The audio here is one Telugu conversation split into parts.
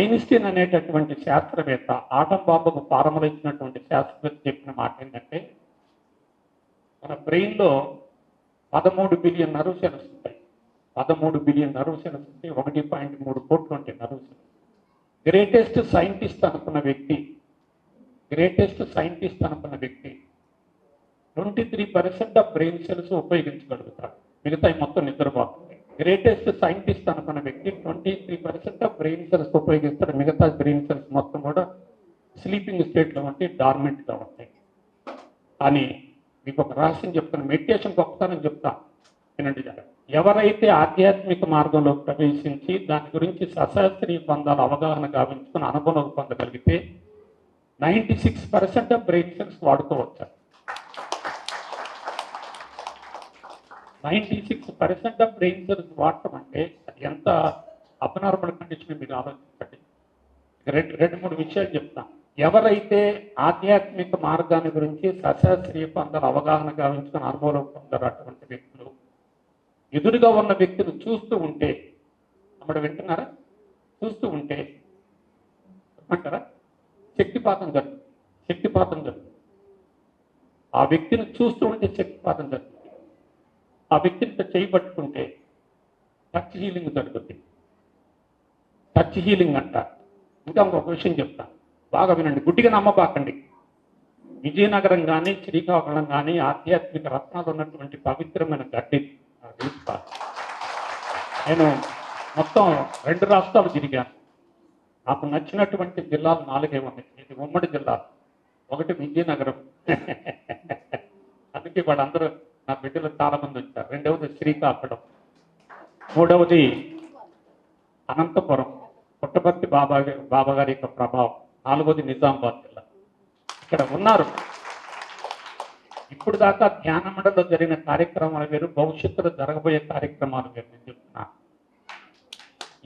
ఐన్స్టీన్ అనేటటువంటి శాస్త్రవేత్త ఆటం బాంబుకు ఫార్ములా ఇచ్చినటువంటి శాస్త్రవేత్త చెప్పిన మాట ఏంటంటే మన బ్రెయిన్లో పదమూడు బిలియన్ నర్వ్ సెల్స్ ఉంటాయి. పదమూడు బిలియన్ నర్వ్ సెల్స్ ఉంటాయి ఒకటి పాయింట్ మూడు కోట్లు ఉంటాయి నర్వ్ సెల్స్. గ్రేటెస్ట్ సైంటిస్ట్ అనుకున్న వ్యక్తి గ్రేటెస్ట్ సైంటిస్ట్ అనుకున్న వ్యక్తి twenty three percent of brain cells ఉపయోగించగలుగుతారు మిగతా మొత్తం నిద్రపోతుంది గ్రేటెస్ట్ సైంటిస్ట్ అనుకున్న వ్యక్తి twenty three percent of brain cells ఉపయోగిస్తారు. మిగతా బ్రెయిన్ సెల్స్ మొత్తం కూడా స్లీపింగ్ స్టేట్లో ఉంటాయి డార్మెంట్గా ఉంటాయి. అని మీకు ఒక రహస్యం చెప్తాను. మెడిటేషన్ గొప్పతనం చెప్తా. వినండి ఎవరైతే ఆధ్యాత్మిక మార్గంలో ప్రవేశించి దాని గురించి సశాస్త్రీయ బంధాల అవగాహన గావించుకుని అనుభవం పొందగలిగితే ninety six percent of brain cells వాడుకోవచ్చు. Ninety six percent of brain cells వాడటం అంటే అది ఎంత అబ్నార్మల్ కండిషన్ మీరు ఆలోచించండి. రెండు రెండు మూడు విషయాలు చెప్తాను ఎవరైతే ఆధ్యాత్మిక మార్గాన్ని గురించి సశాస్త్రీయ పొందల అవగాహన గావించుకుని అనుభవం పొందారు అటువంటి వ్యక్తులు ఎదురుగా ఉన్న వ్యక్తిని చూస్తూ ఉంటే అమ్మడు వింటున్నారా? చూస్తూ ఉంటే అంటారా శక్తిపాతం జరుగుతుంది శక్తిపాతం జరుగుతుంది. ఆ వ్యక్తిని చూస్తూ ఉంటే శక్తిపాతం జరుగుతుంది. ఆ వ్యక్తిని చేయి పట్టుకుంటే టచ్ హీలింగ్ జరుగుతుంది. టచ్ హీలింగ్ అంట. ఇంకా ఇంకొక విషయం చెప్తా. బాగా వినండి. గుడ్డిగా నమ్మబాకండి. విజయనగరం కానీ శ్రీకాకుళం కానీ ఆధ్యాత్మిక రత్నాలు ఉన్నటువంటి పవిత్రమైన గడ్డి నేను మొత్తం రెండు రాష్ట్రాలు తిరిగాను. నాకు నచ్చినటువంటి జిల్లాలు నాలుగే ఉన్నాయి. ఇది ఉమ్మడి జిల్లా. ఒకటి విజయనగరం. అందుకే వాళ్ళందరూ నా బిడ్డలు చాలా మంది వచ్చారు. రెండవది శ్రీకాకుళం. మూడవది అనంతపురం. పుట్టపర్తి బాబా బాబా గారి యొక్క ప్రభావం నాలుగోది నిజామాబాద్ జిల్లా ఇక్కడ ఉన్నారు. ఇప్పుడు దాకా ధ్యాన మండలిలో జరిగిన కార్యక్రమాలు వేరు భవిష్యత్తులో జరగబోయే కార్యక్రమాలు వేరు నేను చెప్తున్నాను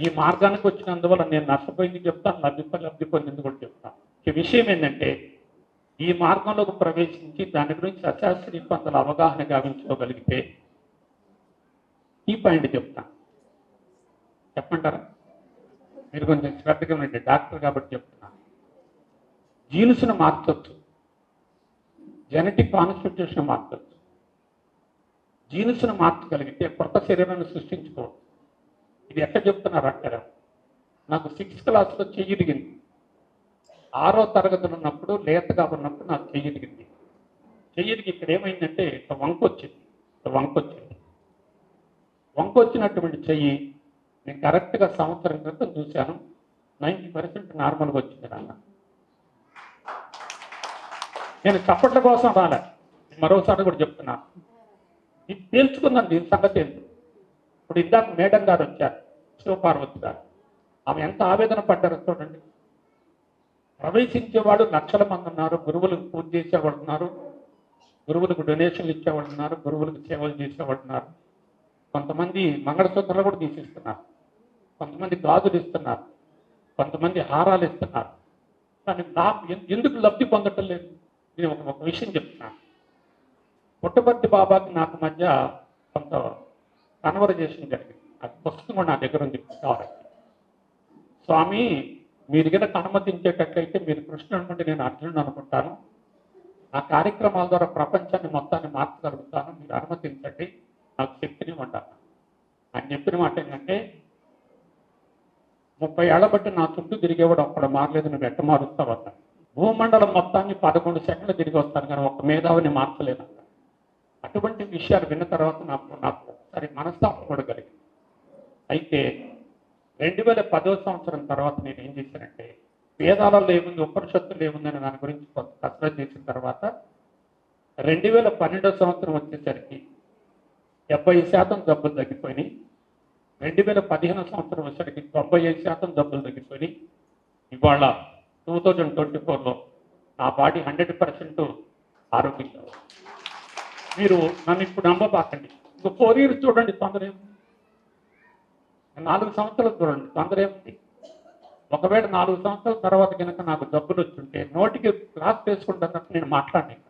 ఈ మార్గానికి వచ్చినందువల్ల నేను నష్టపోయింది చెప్తాను లబ్ధి లబ్ధి పొందింది కూడా చెప్తాను. ఈ విషయం ఏంటంటే ఈ మార్గంలోకి ప్రవేశించి దాని గురించి అశాస్త్రీయ పంతుల అవగాహన గావించుకోగలిగితే ఈ పాయింట్ చెప్తాను. చెప్పంటారా మీరు కొంచెం శ్రద్ధగా ఉండండి. డాక్టర్ కాబట్టి చెప్తున్నాను. జీన్స్ను మార్చొచ్చు జెనెటిక్ కాన్స్టిట్యూషన్ మార్చొచ్చు జీన్స్ను మార్చగలిగితే కొత్త శరీరాన్ని సృష్టించుకోవచ్చు ఇది ఎక్కడ చెప్తున్నారు అక్కడ నాకు సిక్స్త్ క్లాస్లో చెయ్యి దిగింది ఆరో తరగతిలో ఉన్నప్పుడు లేతగా ఉన్నప్పుడు నాకు చెయ్యి దిగింది చెయ్యికి ఇక్కడ ఏమైందంటే ఇట్లా వంక వచ్చింది. ఇట్లా వంక వచ్చింది. వంక వచ్చినటువంటి చెయ్యి నేను కరెక్ట్గా సంవత్సరం క్రితం చూశాను. నైంటీ పర్సెంట్ నార్మల్గా వచ్చింది నాన్న. నేను చప్పట్ల కోసం రాలే. మరోసారి కూడా చెప్తున్నాను ఇది తేల్చుకుందాం దీని సంగతి ఏంటి? ఇప్పుడు ఇందాక మేడం గారు వచ్చారు శివపార్వతి గారు. ఆమె ఎంత ఆవేదన పడ్డారో చూడండి. ప్రవేశించేవాడు లక్షల మంది ఉన్నారు గురువులకు పూజ చేసేవాడు ఉన్నారు గురువులకు డొనేషన్లు ఇచ్చేవాడు ఉన్నారు గురువులకు సేవలు చేసేవాడు ఉన్నారు. కొంతమంది మంగళసూత్రాలు కూడా తీసిస్తున్నారు. కొంతమంది గాజులు ఇస్తున్నారు. కొంతమంది హారాలు ఇస్తున్నారు. కానీ నాకు ఎందుకు లబ్ధి పొందటం లేదు? నేను ఒక ఒక విషయం చెప్తున్నాను పుట్టపర్తి బాబాకి నాకు మధ్య కొంత కన్వర్జేషన్ జరిగింది. అది పుస్తకం నా దగ్గర ఉంది. కావాలంటే స్వామి మీరు కనుక అనుమతించేటట్లయితే మీరు కృష్ణుడి నుండి నేను అర్జునుడు అనుకుంటాను. ఆ కార్యక్రమాల ద్వారా ప్రపంచాన్ని మొత్తాన్ని మార్చగలుగుతాను. మీరు అనుమతించండి. నాకు శక్తిని ఉండాలి ఆయన చెప్పిన మాట ఏంటంటే ముప్పై ఏళ్ళ బట్టి నా చుట్టూ తిరిగేవాడు అక్కడ మారలేదు నువ్వు ఎట్ట మారుస్తావు అన్న భూమండలం మొత్తాన్ని పదకొండు సెకండ్లు తిరిగి వస్తాను కానీ ఒక మేధావిని మార్చలేదు అన్న అటువంటి విషయాలు విన్న తర్వాత నాకు నాకు ఒకసారి మనస్తాపం కూడా కలిగింది. అయితే రెండు వేల పదో సంవత్సరం తర్వాత నేను ఏం చేశానంటే వేదాలలో ఏముంది ఉపనిషత్తులు ఏముందని దాని గురించి కొంత కసరత్ చేసిన తర్వాత రెండు వేల పన్నెండో సంవత్సరం వచ్చేసరికి డెబ్బై శాతం జబ్బులు తగ్గిపోయినాయి. రెండు వేల పదిహేను సంవత్సరం వచ్చేసరికి తొంభై ఐదు శాతం జబ్బులు తగ్గిపోయినాయి. ఇవాళ టూ థౌజండ్ ట్వంటీ ఫోర్లో నా బాడీ హండ్రెడ్ పర్సెంట్ ఆరోగ్యంగా మీరు నన్ను ఇప్పుడు నమ్మబాకండి. ఇంకో ఫోర్ ఇయర్స్ చూడండి తొందర ఏముంది నాలుగు సంవత్సరాలు చూడండి తొందర ఏముంది ఒకవేళ నాలుగు సంవత్సరాల తర్వాత కనుక నాకు జబ్బులు వచ్చుంటే నోటికి క్లాస్ వేసుకుంటున్నట్టు నేను మాట్లాడినాను